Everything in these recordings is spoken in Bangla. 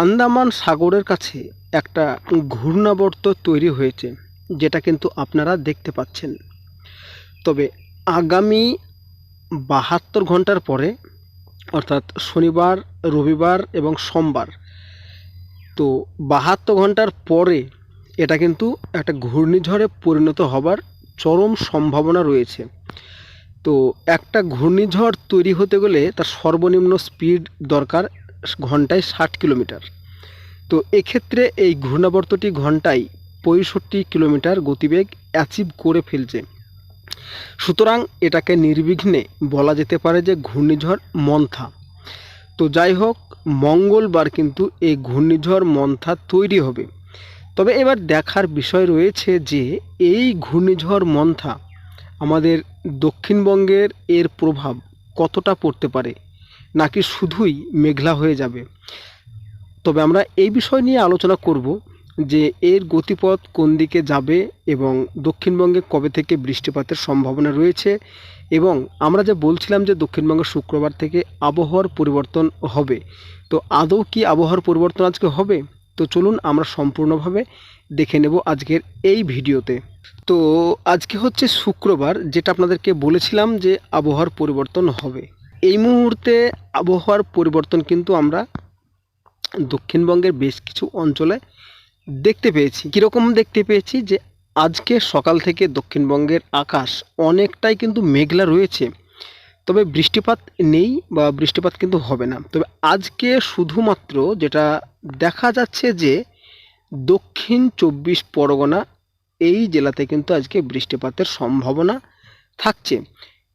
আন্দামান সাগরের কাছে একটা ঘূর্ণাবর্ত তৈরি হয়েছে, যেটা কিন্তু আপনারা দেখতে পাচ্ছেন। তবে আগামী বাহাত্তর ঘণ্টার পরে, অর্থাৎ শনিবার, রবিবার এবং সোমবার, তো বাহাত্তর ঘণ্টার পরে এটা কিন্তু একটা ঘূর্ণিঝড়ে পরিণত হবার চরম সম্ভাবনা রয়েছে। তো একটা ঘূর্ণিঝড় তৈরি হতে গেলে তার সর্বনিম্ন স্পিড দরকার ঘন্টায় ষাট কিলোমিটার। তো এক্ষেত্রে এই ঘূর্ণাবর্তটি ঘন্টায় পঁয়ষট্টি কিলোমিটার গতিবেগ অ্যাচিভ করে ফেলছে। সুতরাং এটাকে নির্বিঘ্নে বলা যেতে পারে যে ঘূর্ণিঝড় মন্থা। তো যাই হোক, মঙ্গলবার কিন্তু এই ঘূর্ণিঝড় মন্থা তৈরি হবে। তবে এবার দেখার বিষয় রয়েছে যে এই ঘূর্ণিঝড় মন্থা আমাদের দক্ষিণবঙ্গের এর প্রভাব কতটা পড়তে পারে? নাকি শুধুই মেঘলা হয়ে যাবে? তবে আমরা এই বিষয় নিয়ে আলোচনা করব যে এর গতিপথ কোন দিকে যাবে এবং দক্ষিণবঙ্গে কবে থেকে বৃষ্টিপাতের সম্ভাবনা রয়েছে এবং আমরা যে বলছিলাম যে দক্ষিণবঙ্গে শুক্রবার থেকে আবহাওয়ার পরিবর্তন হবে, তো আদৌ কি আবহাওয়ার পরিবর্তন আজকে হবে? তো চলুন আমরা সম্পূর্ণভাবে দেখে নেব আজকের এই ভিডিওতে। তো আজকে হচ্ছে শুক্রবার, যেটা আপনাদেরকে বলেছিলাম যে আবহাওয়ার পরিবর্তন হবে। এই মুহূর্তে আবহাওয়ার পরিবর্তন কিন্তু আমরা দক্ষিণবঙ্গের বেশ কিছু অঞ্চলে দেখতে পেয়েছি। কীরকম দেখতে পেয়েছি যে, আজকে সকাল থেকে দক্ষিণবঙ্গের আকাশ অনেকটাই কিন্তু মেঘলা রয়েছে। তবে বৃষ্টিপাত নেই বা বৃষ্টিপাত কিন্তু হবে না। তবে আজকে শুধুমাত্র যেটা দেখা যাচ্ছে যে, দক্ষিণ চব্বিশ পরগনা এই জেলাতে কিন্তু আজকে বৃষ্টিপাতের সম্ভাবনা থাকছে।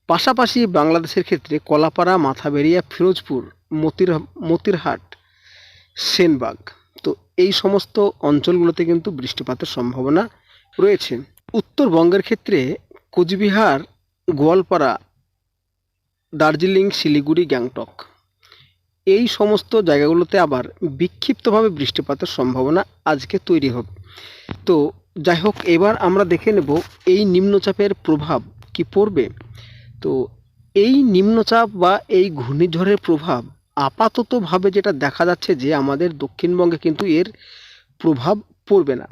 পাশাপাশি বাংলাদেশের ক্ষেত্রে কলাপাড়া মাথাবেরিয়া ফিরোজপুর, মতির, মতিরহাট, সেনবাগ। তো এই সমস্ত অঞ্চলগুলোতে কিন্তু বৃষ্টিপাতের সম্ভাবনা রয়েছে। উত্তরবঙ্গের ক্ষেত্রে কোচবিহার, গোয়ালপাড়া, দার্জিলিং, শিলিগুড়ি, গ্যাংটক। এই সমস্ত জায়গাগুলোতে আবার বিক্ষিপ্তভাবে বৃষ্টিপাতের সম্ভাবনা আজকে তৈরি হবে। তো যাই হোক, এবার আমরা দেখে নেব এই নিম্নচাপের প্রভাব কি পড়বে। তো এই নিম্নচাপ বা এই ঘূর্ণিঝড়ের প্রভাব আপাততভাবে যেটা দেখা যাচ্ছে যে আমাদের দক্ষিণবঙ্গে কিন্তু এর প্রভাব পড়বে না।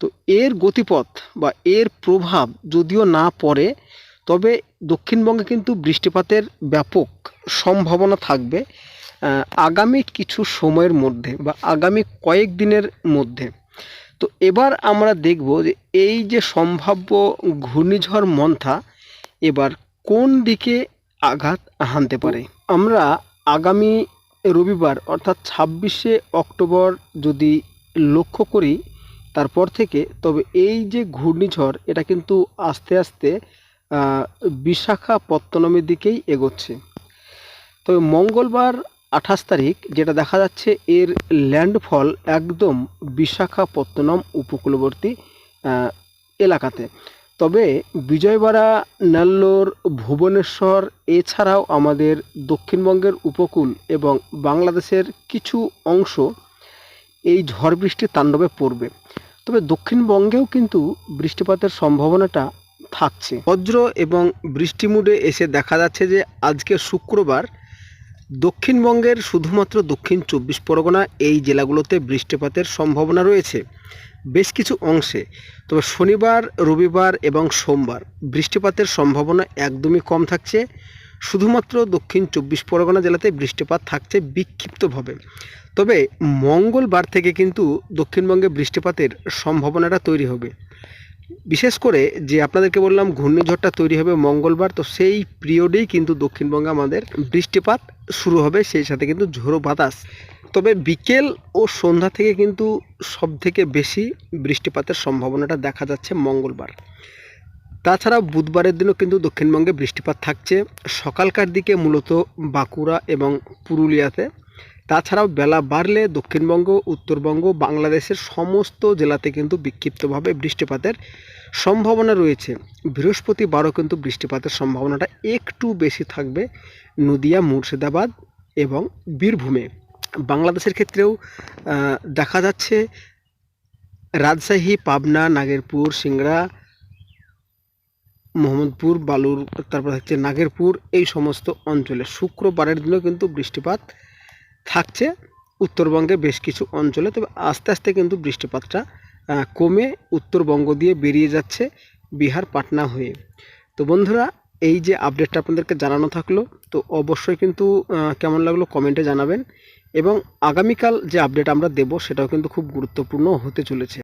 তো এর গতিপথ বা এর প্রভাব যদিও না পড়ে, তবে দক্ষিণবঙ্গে কিন্তু বৃষ্টিপাতের ব্যাপক সম্ভাবনা থাকবে আগামী কিছু সময়ের মধ্যে বা আগামী কয়েক দিনের মধ্যে। তো এবার আমরা দেখব যে এই যে সম্ভাব্য ঘূর্ণিঝড় মন্থা, এবার কোন দিকে আঘাত হানতে পারে? আমরা আগামী রবিবার, অর্থাৎ ছাব্বিশে অক্টোবর যদি লক্ষ্য করি, তারপর থেকে, তবে এই যে ঘূর্ণিঝড়, এটা কিন্তু আস্তে আস্তে বিশাখাপত্তনমের দিকেই এগোচ্ছে। তবে মঙ্গলবার আঠাশ তারিখ, যেটা দেখা যাচ্ছে, এর ল্যান্ডফল একদম বিশাখাপত্তনম উপকূলবর্তী এলাকাতে। তবে বিজয়বাড়া, নেল্লোর, ভুবনেশ্বর এছাড়াও আমাদের দক্ষিণবঙ্গের উপকূল এবং বাংলাদেশের কিছু অংশ এই ঝড় বৃষ্টির তাণ্ডবে পড়বে। তবে দক্ষিণবঙ্গেও কিন্তু বৃষ্টিপাতের সম্ভাবনাটা থাকছে। বজ্র এবং বৃষ্টি মুডে এসে দেখা যাচ্ছে যে আজকে শুক্রবার দক্ষিণবঙ্গের শুধুমাত্র দক্ষিণ চব্বিশ পরগনা এই জেলাগুলোতে বৃষ্টিপাতের সম্ভাবনা রয়েছে। বেশ কিছু অংশে। তবে শনিবার, রবিবার এবং সোমবার বৃষ্টিপাতের সম্ভাবনা একদমই কম থাকছে। শুধুমাত্র দক্ষিণ চব্বিশ পরগনা জেলাতে বৃষ্টিপাত থাকছে বিক্ষিপ্তভাবে। তবে মঙ্গলবার থেকে কিন্তু দক্ষিণবঙ্গে বৃষ্টিপাতের সম্ভাবনাটা তৈরি হবে। বিশেষ করে যে আপনাদেরকে বললাম, ঘূর্ণিঝড়টা তৈরি হবে মঙ্গলবার, তো সেই পিরিয়ডেই কিন্তু দক্ষিণবঙ্গে আমাদের বৃষ্টিপাত শুরু হবে, সেই সাথে কিন্তু ঝোড়ো বাতাস। তবে বিকেল ও সন্ধ্যা থেকে কিন্তু সব থেকে বেশি বৃষ্টিপাতের সম্ভাবনাটা দেখা যাচ্ছে মঙ্গলবার। তাছাড়া বুধবারের দিনও কিন্তু দক্ষিণবঙ্গে বৃষ্টিপাত থাকছে। সকালকার দিকে মূলত বাঁকুড়া এবং পুরুলিয়াতে তাছাড়াও বেলা বাড়লে দক্ষিণবঙ্গ, উত্তরবঙ্গ, বাংলাদেশের সমস্ত জেলাতে কিন্তু বিক্ষিপ্তভাবে বৃষ্টিপাতের সম্ভাবনা রয়েছে। বৃহস্পতিবারও কিন্তু বৃষ্টিপাতের সম্ভাবনাটা একটু বেশি থাকবে নদিয়া, মুর্শিদাবাদ এবং বীরভূমে। বাংলাদেশের ক্ষেত্রেও দেখা যাচ্ছে রাজশাহী, পাবনা, নাগেরপুর, সিংড়া, মোহাম্মদপুর, বালুর, তারপর হচ্ছে নাগেরপুর এই সমস্ত অঞ্চলে। শুক্রবারের দিনও কিন্তু বৃষ্টিপাত থাকছে। উত্তরবঙ্গে বেশ কিছু অঞ্চলে, তবে আস্তে আস্তে কিন্তু বৃষ্টিপাতটা কমে উত্তরবঙ্গ দিয়ে বেরিয়ে যাচ্ছে বিহার, পাটনা হয়ে। তো বন্ধুরা, এই যে আপডেটটা আপনাদেরকে জানানো থাকল, তো অবশ্যই কিন্তু কেমন লাগল কমেন্টে জানাবেন। এবং আগামীকাল যে আপডেট আমরা দেব, সেটাও কিন্তু খুব গুরুত্বপূর্ণ হতে চলেছে।